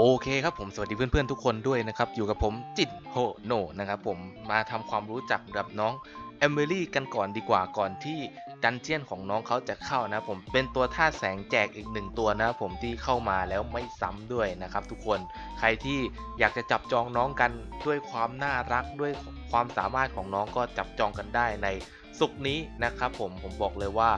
โอเคครับผมสวัสดีเพื่อนๆทุกคนด้วยนะครับ อยู่กับผมจินโฮโนนะครับผมมาทำความรู้จักกับน้องแอมเบอรี่กันก่อนดีกว่าก่อนที่ดันเจียนของน้องเขาจะเข้านะผมเป็นตัวท่าแสงแจกอีกหนึ่งตัวนะผมที่เข้ามาแล้วไม่ซ้ำด้วยนะครับ ทุกคนใครที่อยากจะจับจองน้องกันด้วยความน่ารักด้วยความสามารถของน้องก็จับจองกันได้ในสุกนี้นะครับผมผมบอกเลยว่า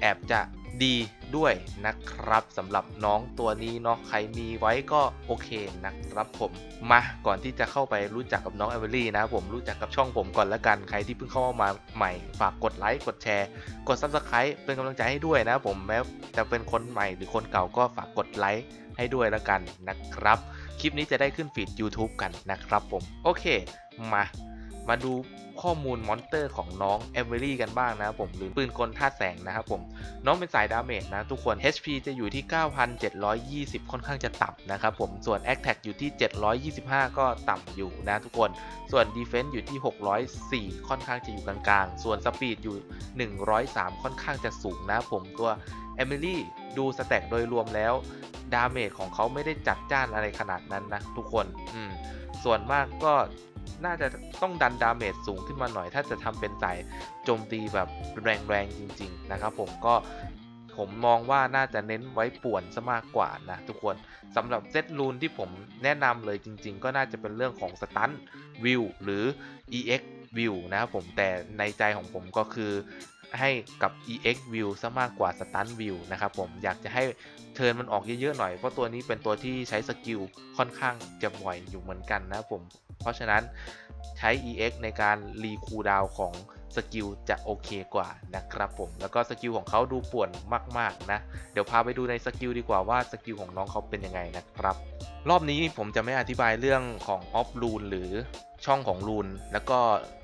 แอบจะ ดีด้วยนะครับสำหรับน้องตัวนี้เนาะใครมีไว้ก็โอเคนะครับผมมาก่อนที่จะเข้าไปรู้จักกับน้องเอเวอรี่นะผมรู้จักกับช่องผมก่อนละกันใครที่เพิ่งเข้ามาใหม่ฝากกดไลค์กดแชร์ กด Subscribe เป็นกำลังใจให้ด้วยนะผมแม้จะเป็นคนใหม่หรือคนเก่าก็ฝากกดไลค์ให้ด้วยละกันนะครับ คลิปนี้จะได้ขึ้นฟีด YouTube กันนะครับผมโอเคมา มาดูข้อมูลมอนเตอร์ของน้องเอเวอรี่กันบ้างนะครับผมหรือปืนกลธาตุแสงนะครับผมน้องเป็นสายดาเมจนะทุกคน HP จะอยู่ที่ 9,720 ค่อนข้างจะต่ำนะครับผมส่วน a t t a c อยู่ที่ 725 ก็ต่ำอยู่นะทุกคน ส่วน Defense อยู่ที่ 604 ค่อนข้างจะอยู่กลางๆ ส่วน Speed อยู่ 103 ค่อนข้างจะสูงนะผมตัวเอมิลี่ดูสแต็กโดยรวมแล้วดาเมจของเขาไม่ได้จัดจ้านอะไรขนาดนั้นนะทุกคน อืม ส่วนมากก็ น่าจะต้องดันดาเมจสูงขึ้นมาหน่อย ถ้าจะทำเป็นสายโจมตีแบบแรงๆจริง ๆ นะครับผมก็ผมมองว่าน่าจะเน้นไว้ป่วนซะมากกว่านะทุกคนสำหรับเซตรูนที่ผมแนะนำเลยจริง ๆ ก็น่าจะเป็นเรื่องของสตันวิวหรือ EX view นะครับผมแต่ในใจของผมก็คือให้กับ EX view ซะมากกว่า stun view นะครับผมอยากจะให้เทิร์นมันออกเยอะๆหน่อย เพราะตัวนี้เป็นตัวที่ใช้สกิลค่อนข้างจะบ่อยอยู่เหมือนกันนะผม เพราะฉะนั้นใช้ EX ในการรีคูลดาวของสกิลจะโอเคกว่านะครับผม แล้วก็สกิลของเขาดูป่วนมาก ๆ นะ เดี๋ยวพาไปดูในสกิลดีกว่าว่าสกิลของน้องเขาเป็นยังไงนะครับ รอบนี้ผมจะไม่อธิบายเรื่องของออฟรูนหรือช่องของรูนแล้วก็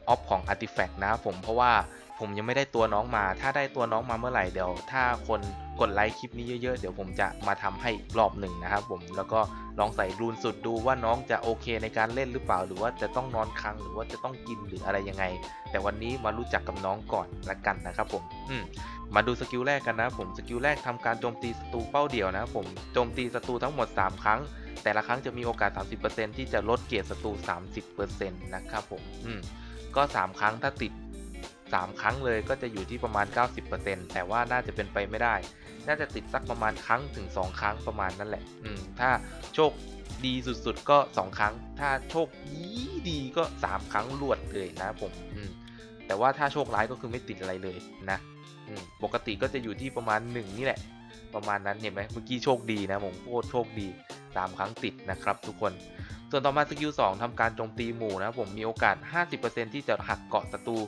ออฟของอาร์ติแฟกต์นะผมเพราะว่า ผมยังไม่ได้ตัวน้องมา ถ้าได้ตัวน้องมาเมื่อไหร่เดี๋ยว ถ้าคนกดไลค์คลิปนี้เยอะๆ เดี๋ยวผมจะมาทำให้รอบหนึ่งนะครับผม แล้วก็ลองใส่รูนสุดดูว่าน้องจะโอเคในการเล่นหรือเปล่า หรือว่าจะต้องนอนค้างหรือว่าจะต้องกินหรืออะไรยังไง แต่วันนี้มารู้จักกับน้องก่อนละกันนะครับผม อืมมาดูสกิลแรกกันนะผม สกิลแรกทำการโจมตีศัตรูเป้าเดี่ยวนะผม โจมตีศัตรูทั้งหมด 3 ครั้ง แต่ละครั้งจะมีโอกาส 30%ที่จะลดเกียรติศัตรู 30%นะครับผม อืมก็ 3 ครั้งถ้าติด 3 ครั้งเลยก็จะอยู่ที่ประมาณ 90%แต่ว่าน่าจะเป็นไปไม่ได้ น่าจะติดสักประมาณครั้งถึง 2 ครั้งประมาณนั่นแหละ อืม ถ้าโชคดีสุดๆก็ 2 ครั้ง ถ้าโชคดีดีก็ 3 ครั้งรวดเลยนะผม อืม แต่ว่าถ้าโชคร้ายก็คือไม่ติดอะไรเลยนะอืมปกติก็จะอยู่ที่ประมาณ 1 นี่แหละ ประมาณนั้นเห็นไหมเมื่อกี้โชคดีนะผมโคตรโชคดี 3 ครั้งติดนะครับทุกคนส่วนต่อมาสกิล2ทำการโจมตีหมู่นะผมมีโอกาส 50%ที่จะหักเกาะศัตรู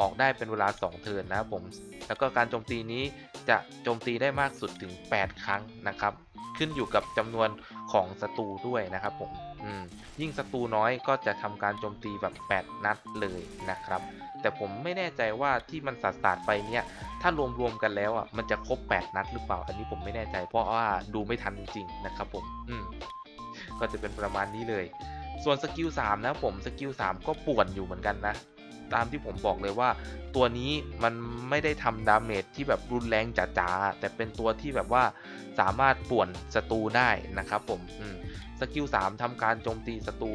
ออกได้เป็นเวลา 2 เทิร์นนะครับผม แล้วก็การโจมตีนี้จะโจมตีได้มากสุดถึง 8 ครั้งนะครับ ขึ้นอยู่กับจำนวนของศัตรูด้วยนะครับผมมยิ่งศัตรูน้อยก็จะทำการโจมตีแบบ 8 นัดเลยนะครับ แต่ผมไม่แน่ใจว่าที่มันสาดสาดไปเนี่ยถ้ารวมๆกันแล้วอะมันจะครบ 8 นัดหรือเปล่า อันนี้ผมไม่แน่ใจเพราะว่าดูไม่ทันจริงๆนะครับผมอืมก็จะเป็นประมาณนี้เลย ส่วนสกิล3นะผมสกิล3ก็ป่วนอยู่เหมือนกันนะ ตามที่ผมบอกเลยว่า ตัวนี้มันไม่ได้ทำดาเมจที่แบบรุนแรงจ๋าๆแต่เป็นตัวที่แบบว่าสามารถป่วนศัตรูได้นะครับผมมสกิล3ทำการโจมตีศัตรู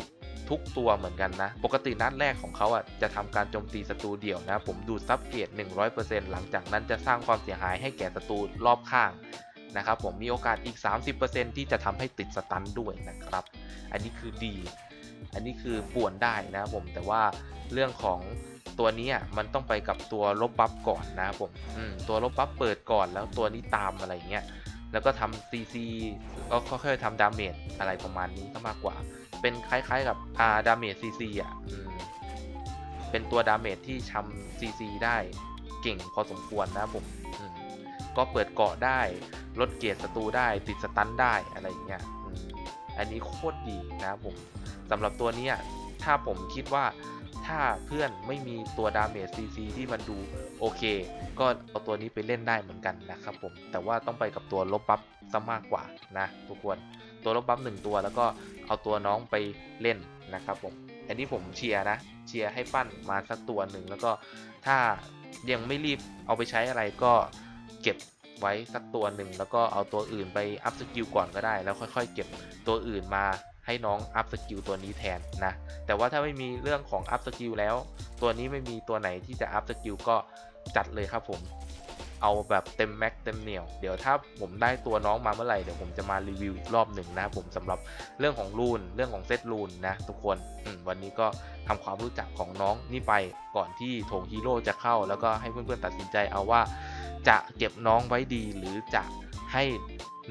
ทุกตัวเหมือนกันนะ ปกตินัดแรกของเขาอะจะทำการโจมตีศัตรูเดี่ยวนะ ผมดูดซับเกรด100%หลังจากนั้นจะสร้างความเสียหายให้แก่ศัตรูรอบข้างนะครับผมมีโอกาสอีก 30%ที่จะทำให้ติดสตันด้วยนะครับ อันนี้คือดี อันนี้คือป่วนได้นะครับผมแต่ว่า เรื่องของตัวนี้อะมันต้องไปกับตัวลบบัฟก่อนนะครับผมมตัวลบบัฟเปิดก่อนแล้วตัวนี้ตามอะไรเงี้ยแล้วก็ทำ CC ก็ค่อยๆทำดาเมจอะไรประมาณนี้ก็มากกว่า เป็นคล้ายๆกับอาดาเมจ CC อะอเป็นตัวดาเมจที่ทำ CC ได้เก่งพอสมควรนะครับผมมก็เปิดเกาะได้ลดเกียรติศัตรูได้ติดสตันได้อะไรเงี้ยอ,อันนี้โคตรดีนะครับผมสำหรับตัวนี้ถ้าผมคิดว่า ถ้าเพื่อนไม่มีตัวดาเมจซีซีที่มันดูโอเค ก็เอาตัวนี้ไปเล่นได้เหมือนกันนะครับผม แต่ว่าต้องไปกับตัวลบบัฟซะมากกว่านะ ทุกคนตัวลบบัฟหนึ่งตัวแล้วก็เอาตัวน้องไปเล่นนะครับผมอันนี้ผมเชียร์นะเชียร์ให้ปั้นมาสักตัวหนึ่งแล้วก็ถ้ายังไม่รีบเอาไปใช้อะไรก็เก็บไว้สักตัวหนึ่งแล้วก็เอาตัวอื่นไปอัพสกิลก่อนก็ได้ แล้วค่อยๆ เก็บตัวอื่นมา ให้น้องอัพสกิลตัวนี้แทนนะ แต่ว่าถ้าไม่มีเรื่องของอัพสกิลแล้ว ตัวนี้ไม่มีตัวไหนที่จะอัพสกิลก็จัดเลยครับผม เอาแบบเต็มแม็กเต็มเหนียว เดี๋ยวถ้าผมได้ตัวน้องมาเมื่อไหร่เดี๋ยวผมจะมารีวิวอีกรอบหนึ่งนะครับผมสำหรับเรื่องของรูนเรื่องของเซตรูนนะทุกคนวันนี้ก็ทำความรู้จักของน้องนี่ไปก่อนที่โถงฮีโร่จะเข้า แล้วก็ให้เพื่อนๆตัดสินใจเอาว่า จะเก็บน้องไว้ดีหรือจะให้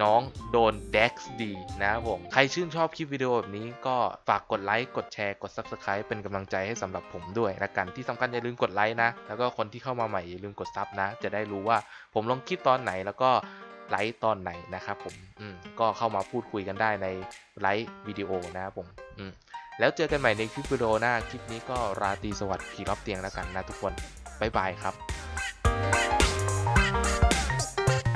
น้องโดน DEX ดีนะครับผม ใครชื่นชอบคลิปวิดีโอแบบนี้ก็ฝากกดไลค์ กดแชร์ กด Subscribe เป็นกำลังใจให้สำหรับผมด้วยละกัน ที่สำคัญอย่าลืมกดไลค์นะ แล้วก็คนที่เข้ามาใหม่อย่าลืมกดซับนะ จะได้รู้ว่าผมลงคลิปตอนไหนแล้วก็ไลค์ตอนไหนนะครับผมอืมก็เข้ามาพูดคุยกันได้ในไลฟ์วิดีโอนะครับผมอืมแล้วเจอกันใหม่ในคลิปวิดีโอหน้า คลิปนี้ก็ราตรีสวัสดิ์ผีรับเตียงแล้วกันนะทุกคน บ๊ายบายครับ